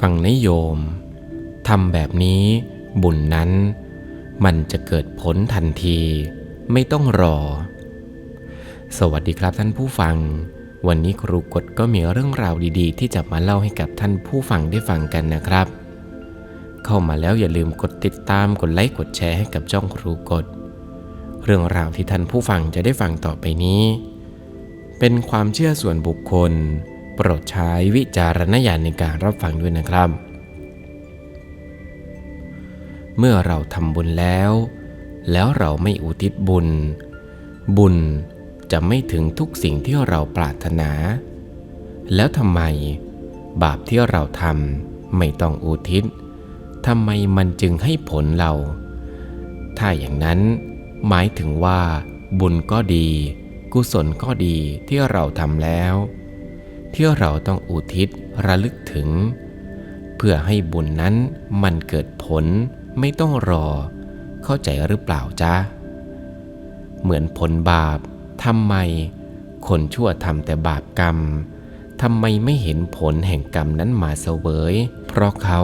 ฟังนโยมทำแบบนี้บุญนั้น มันจะเกิดผลทันทีไม่ต้องรอ สวัสดีครับท่านผู้ฟัง วันนี้ครูกฎก็มีเรื่องราวดีๆ ที่จะมาเล่าให้กับท่านผู้ฟังได้ฟังกันนะครับ เข้ามาแล้วอย่าลืมกดติดตามกดไลค์กดแชร์ให้กับจ้องครูกฎเรื่องราวที่ท่านผู้ฟังจะได้ฟังต่อไปนี้ เป็นความเชื่อส่วนบุคคล โปรดใช้วิจารณญาณในการรับฟังด้วยนะครับ เมื่อเราทำบุญแล้ว แล้วเราไม่อุทิศบุญ บุญจะไม่ถึงทุกสิ่งที่เราปรารถนา แล้วทำไม บาปที่เราทำไม่ต้องอุทิศทำไมมันจึงให้ผลเรา ถ้าอย่างนั้น หมายถึงว่า บุญก็ดี กุศลก็ดีที่เราทำแล้ว ที่เราต้องอุทิศระลึกถึง เพื่อให้บุญนั้นมันเกิดผลไม่ต้องรอ เข้าใจหรือเปล่าจ๊ะ เหมือนผลบาปทำไม คนชั่วทำแต่บาปกรรมทำไมไม่เห็นผลแห่งกรรมนั้นมาเสวย เพราะเขา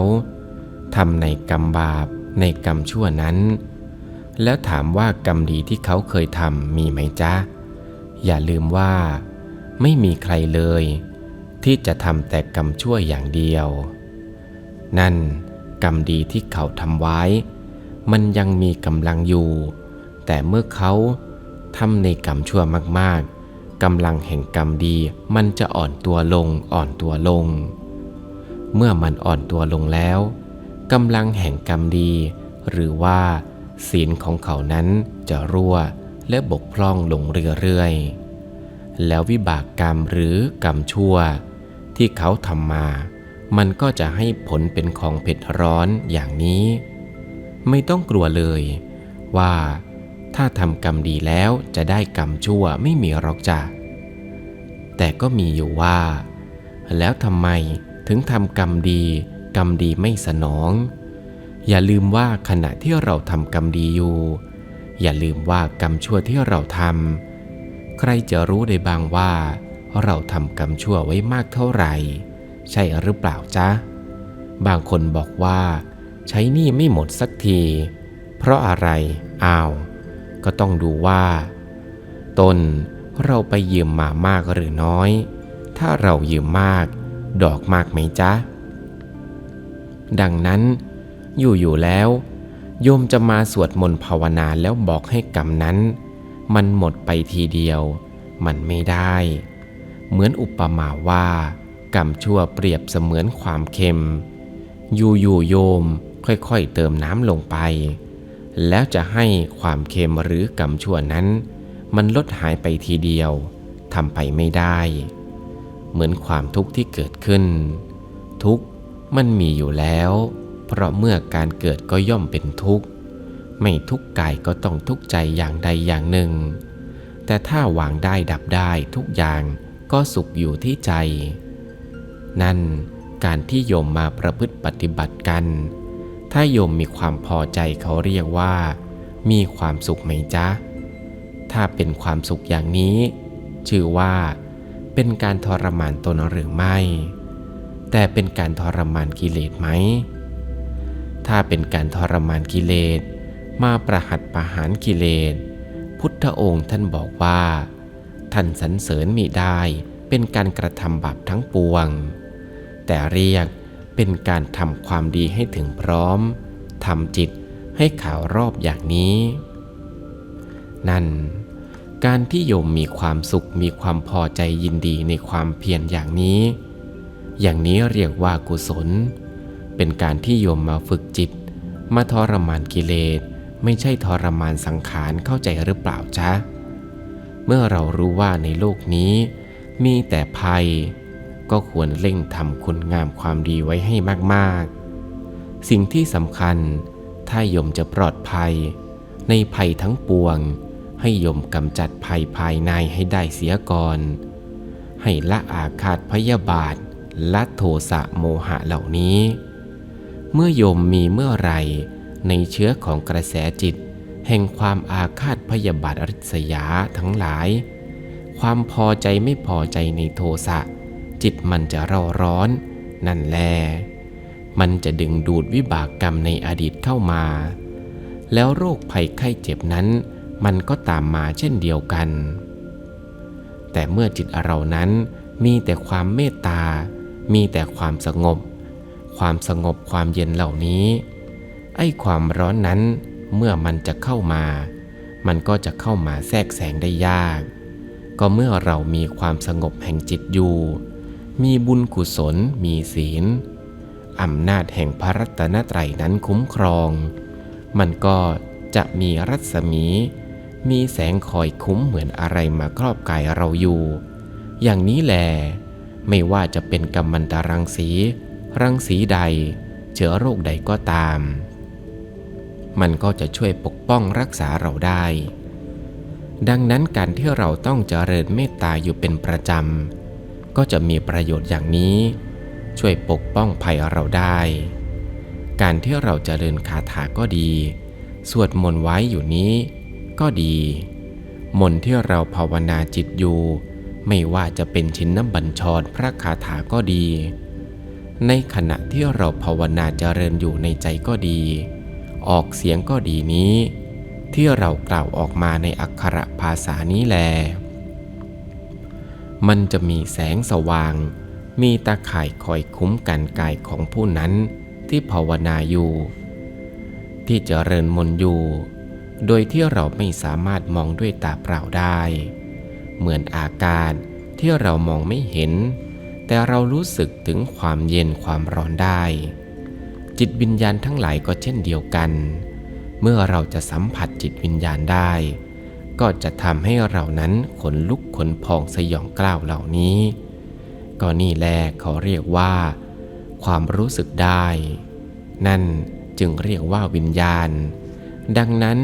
ทำในกรรมบาปในกรรมชั่วนั้น แล้วถามว่ากรรมดีที่เขาเคยทำมีไหมจ๊ะ อย่าลืมว่า ไม่มีใครเลย ที่จะทำแต่กรรมชั่วอย่างเดียว นั่นกรรมดีที่เขาทำไว้ มันยังมีกำลังอยู่ แต่เมื่อเขาทำในกรรมชั่วมากๆกำลังแห่งกรรมดีมันจะอ่อนตัวลงอ่อนตัวลง เมื่อมันอ่อนตัวลงแล้วกำลังแห่งกรรมดี หรือว่า ศีลของเขานั้นจะรั่วและบกพร่องลงเรื่อยๆแล้ววิบากกรรมหรือกรรมชั่ว ที่เขาทำมา มันก็จะให้ผลเป็นของเผ็ดร้อนอย่างนี้ ไม่ต้องกลัวเลยว่าถ้าทำกรรมดีแล้วจะได้กรรมชั่วไม่มีหรอกจ้ะแต่ก็มีอยู่ว่า แล้วทำไมถึงทำกรรมดี กรรมดีไม่สนอง อย่าลืมว่าขณะที่เราทำกรรมดีอยู่ อย่าลืมว่ากรรมชั่วที่เราทำใครจะรู้ได้บ้างว่า เราทำกรรมชั่วไว้มากเท่าไหร่ ใช่หรือเปล่าจ๊ะ บางคนบอกว่า ใช้หนี้ไม่หมดสักที เพราะอะไร อ้าว ก็ต้องดูว่า ตนเราไปยืมมามากหรือน้อย ถ้าเรายืมมาก ดอกมากไหมจ๊ะ ดังนั้น อยู่ๆแล้ว โยมจะมาสวดมนต์ภาวนาแล้วบอกให้กรรมนั้น มันหมดไปทีเดียว มันไม่ได้ เหมือนอุปมาว่า กรรมชั่วเปรียบเสมือนความเค็ม อยู่ๆโยมค่อยๆเติมน้ำลงไป แล้วจะให้ความเค็มหรือกรรมชั่วนั้น มันลดหายไปทีเดียวทำไปไม่ได้ เหมือนความทุกข์ที่เกิดขึ้น ทุกข์มันมีอยู่แล้ว เพราะเมื่อการเกิดก็ย่อมเป็นทุกข์ไม่ทุกข์กายก็ต้องทุกข์ใจอย่างใดอย่างหนึ่ง แต่ถ้าวางได้ดับได้ทุกอย่าง ก็สุขอยู่ที่ใจ นั่นการที่โยมมาประพฤติปฏิบัติกัน ถ้าโยมมีความพอใจเขาเรียกว่า มีความสุขไหมจ๊ะ ถ้าเป็นความสุขอย่างนี้ ชื่อว่า เป็นการทรมานตนหรือไม่ แต่เป็นการทรมานกิเลสไหม ถ้าเป็นการทรมานกิเลสมาประหัตประหารกิเลส พุทธองค์ท่านบอกว่า ท่านสรรเสริญมิได้เป็นการกระทำบาปทั้งปวง แต่เรียกเป็นการทำความดีให้ถึงพร้อมทำจิตให้ขาวรอบอย่างนี้ นั่น การที่โยมมีความสุขมีความพอใจยินดีในความเพียรอย่างนี้ อย่างนี้เรียกว่ากุศล เป็นการที่โยมมาฝึกจิต มาทรมานกิเลส ไม่ใช่ทรมานสังขารเข้าใจหรือเปล่าจ๊ะ เมื่อเรารู้ว่าในโลกนี้ มีแต่ภัย ก็ควรเร่งทำคุณงามความดีไว้ให้มาก ๆ สิ่งที่สำคัญ ถ้าโยมจะปลอดภัย ในภัยทั้งปวง ให้โยมกำจัดภัยภายในให้ได้เสียก่อน ให้ละอาฆาตพยาบาทละโทสะโมหะเหล่านี้ เมื่อโยมมีเมื่อไหรในเชื้อของกระแสจิต แห่งความอาฆาตพยาบาทอริษยาทั้งหลาย ความพอใจไม่พอใจในโทสะ จิตมันจะเร่าร้อน นั่นแล มันจะดึงดูดวิบากกรรมในอดีตเข้ามา แล้วโรคภัยไข้เจ็บนั้น มันก็ตามมาเช่นเดียวกัน แต่เมื่อจิตเรานั้นมีแต่ความเมตตา มีแต่ความสงบ ความสงบความเย็นเหล่านี้ ไอ้ความร้อนนั้น เมื่อมันจะเข้ามา มันก็จะเข้ามาแทรกแซงได้ยาก ก็เมื่อเรามีความสงบแห่งจิตอยู่ มีบุญกุศล มีศีลอำนาจแห่งพระรัตนตรัยนั้นคุ้มครอง มันก็จะมีรัศมี มีแสงคอยคุ้มเหมือนอะไรมาครอบกายเราอยู่ อย่างนี้แหลไม่ว่าจะเป็นกัมมันตรังสี รังสีใด เชื้อโรคใดก็ตาม มันก็จะช่วยปกป้องรักษาเราได้ ดังนั้นการที่เราต้องเจริญเมตตาอยู่เป็นประจำ ก็จะมีประโยชน์อย่างนี้ ช่วยปกป้องภัยเราได้ การที่เราเจริญคาถาก็ดี สวดมนต์ไว้อยู่นี้ ก็ดี มนต์ที่เราภาวนาจิตอยู่ ไม่ว่าจะเป็นชินน้ำบัญชรพระคาถาก็ดี ในขณะที่เราภาวนาเจริญอยู่ในใจก็ดี ออกเสียงก็ดีนี้ ที่เรากล่าวออกมาในอักขระภาษานี้แล มันจะมีแสงสว่าง มีตาข่ายคอยคุ้มกันกายของผู้นั้นที่ภาวนาอยู่ ที่เจริญมนอยู่ โดยที่เราไม่สามารถมองด้วยตาเปล่าได้ เหมือนอากาศที่เรามองไม่เห็น แต่เรารู้สึกถึงความเย็นความร้อนได้ จิตวิญญาณทั้งหลายก็เช่นเดียวกัน เมื่อเราจะสัมผัสจิตวิญญาณได้ ก็จะทำให้เรานั้นขนลุกขนพองสยองกล้าวเหล่านี้ ก็นี่แหละเขาเรียกว่า ความรู้สึกได้ นั่นจึงเรียกว่าวิญญาณ ดังนั้น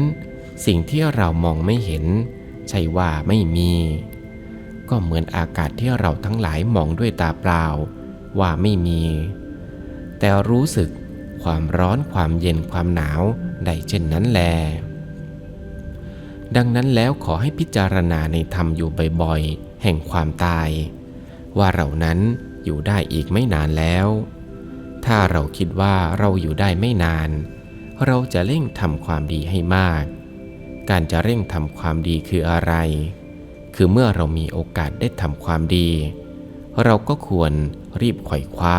สิ่งที่เรามองไม่เห็น ใช่ว่าไม่มี ก็เหมือนอากาศที่เราทั้งหลายมองด้วยตาเปล่า ว่าไม่มี แต่รู้สึก ความร้อนความเย็นความหนาวได้เช่นนั้นแล ดังนั้นแล้วขอให้พิจารณาในธรรมอยู่บ่อยๆ แห่งความตาย ว่าเรานั้นอยู่ได้อีกไม่นานแล้ว ถ้าเราคิดว่าเราอยู่ได้ไม่นาน เราจะเร่งทำความดีให้มาก การจะเร่งทำความดีคืออะไร คือเมื่อเรามีโอกาสได้ทำความดี เราก็ควรรีบไขว่คว้า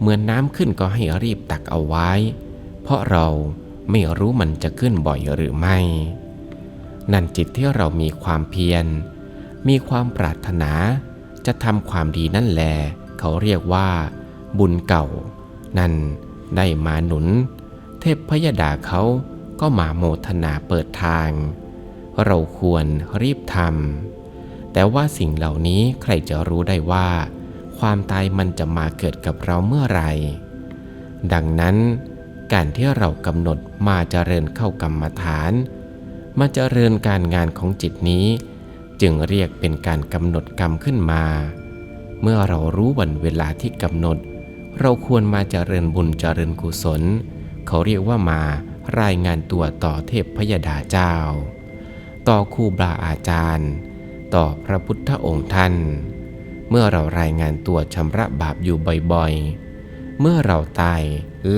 เหมือนน้ำขึ้นก็ให้รีบตักเอาไว้ เพราะเราไม่รู้มันจะขึ้นบ่อยหรือไม่ นั่นจิตที่เรามีความเพียร มีความปรารถนา จะทำความดีนั่นแลเขาเรียกว่า บุญเก่า นั่นได้มาหนุน เทพพยดาเขาก็มาโมทนาเปิดทาง เราควรรีบทำแต่ว่าสิ่งเหล่านี้ใครจะรู้ได้ว่า ความตายมันจะมาเกิดกับเราเมื่อไหร่ ดังนั้น การที่เรากำหนดมาเจริญเข้ากรรมฐาน มาเจริญการงานของจิตนี้ จึงเรียกเป็นการกำหนดกรรมขึ้นมา เมื่อเรารู้วันเวลาที่กำหนด เราควรมาเจริญบุญเจริญกุศล เขาเรียกว่ามารายงานตัวต่อเทพพยดาเจ้า ต่อครูบาอาจารย์ ต่อพระพุทธองค์ท่าน เมื่อเรารายงานตัวชำระบาปอยู่บ่อยๆ เมื่อเราตาย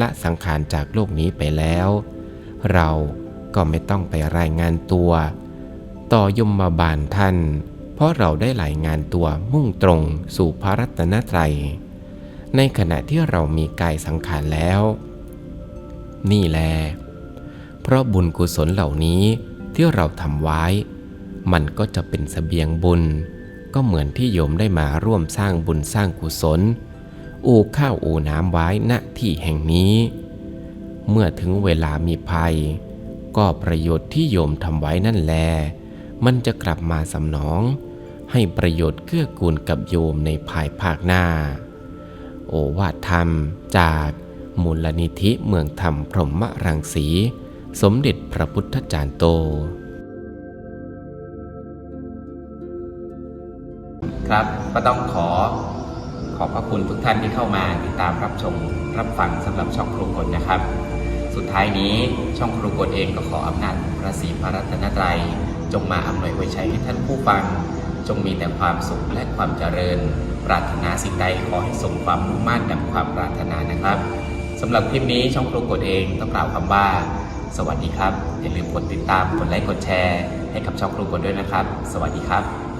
ละสังขารจากโลกนี้ไปแล้ว เราก็ไม่ต้องไปรายงานตัว ต่อยมมาบาลท่าน เพราะเราได้รายงานตัวมุ่งตรงสู่พระรัตนตรัย ในขณะที่เรามีกายสังขารแล้ว นี่แล เพราะบุญกุศลเหล่านี้ที่เราทำไว้ มันก็จะเป็นสเสบียงบุญ ก็เหมือนที่โยมได้มาร่วมสร้างบุญสร้างกุศล อู่ข้าวอู่น้ำไว้ณที่แห่งนี้ เมื่อถึงเวลามีภัย ก็ประโยชน์ที่โยมทำไว้นั่นแล มันจะกลับมาสำนอง ให้ประโยชน์เกื้อกูลกับโยมในภายภาคหน้า โอวาทธรรมจากมูลนิธิเมืองธรรมพรหมรังสี สมเด็จพระพุทธจารย์โต ครับ ก็ต้องขอขอบพระคุณทุกท่านที่เข้ามาติดตามรับชมรับฟังสำหรับช่องครูกฎนะครับ สุดท้ายนี้ช่องครูกฎเองก็ขออำนาจพระศรีพระรัตนตรัยจงมาอำนวยไว้ใช้ให้ท่านผู้ฟัง จงมีแต่ความสุขและความเจริญ ปรารถนาสิ่งใดขอให้สมความมุ่งมั่นดังความปรารถนานะครับสำหรับคลิปนี้ช่องครูกดเองต้องกล่าวคำว่า สวัสดีครับ อย่าลืมกดติดตามกดไลค์กดแชร์ ให้กับช่องครูกดด้วยนะครับ สวัสดีครับ